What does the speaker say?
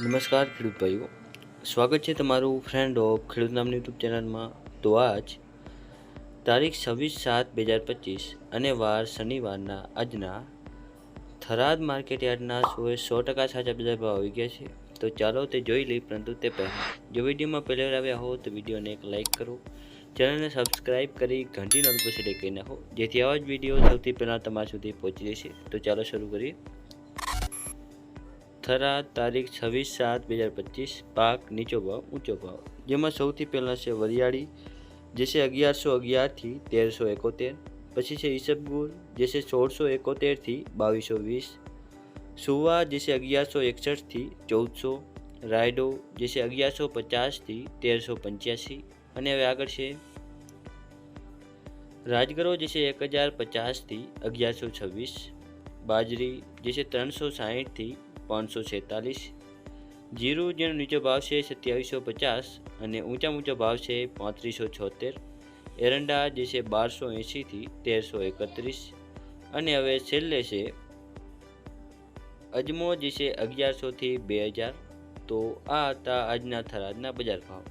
નમસ્કાર ખેડૂત સ્વાગત છે તમારું ફ્રેન્ડ ઓફ ખેડૂત નામની યુટ્યુબ ચેનલમાં. તો આજ તારીખ છવ્વીસ સાત બે હજાર પચીસ અને વાર શનિવારના આજના થરાદ માર્કેટ યાર્ડના સોએ સો ટકા સાચા બજાર ભાવ આવી ગયા છે. તો ચાલો તે જોઈ લઈ પરંતુ તે પહેલાં જો વિડીયોમાં પહેલી આવ્યા હો તો વિડીયોને એક લાઇક કરો. ચેનલને સબસ્ક્રાઇબ કરી ઘંટી નોટિફિકેશન કરી નાખો, જેથી આવા જ વીડિયો સૌથી પહેલાં તમારા સુધી પહોંચી જશે. તો ચાલો શરૂ કરીએ. થરા તારીખ છવ્વીસ સાત બે હજાર પચીસ, પાક નીચો ભાવ, ઊંચો ભાવ. જેમાં સૌથી પહેલાં છે વરિયાળી, જે છે અગિયારસો અગિયારથી તેરસો એકોતેર. પછી છે ઈસબગુર જે છે સોળસો એકોતેરથી બાવીસો વીસ. સુવા, જે છે અગિયારસો એકસઠથી ચૌદસો. રાયડો, જે છે અગિયારસો પચાસથી તેરસો પંચ્યાસી. અને હવે આગળ છે રાજગરો, જે છે એક હજાર પચાસથી અગિયારસો છવ્વીસ. બાજરી, જે છે ત્રણસો સાહીઠથી પાંચસો છેતાલીસ. જીરું જેનો નીચો ભાવ છે સત્યાવીસો પચાસ અને ઊંચા ઊંચો ભાવ છે પાંત્રીસો છોતેર. એરંડા જે છે બારસો એંશીથી તેરસો એકત્રીસ. અને હવે છેલ્લે છે અજમો જે છે અગિયારસોથી બે હજાર તો આ હતા આજના થરાદના બજાર ભાવ.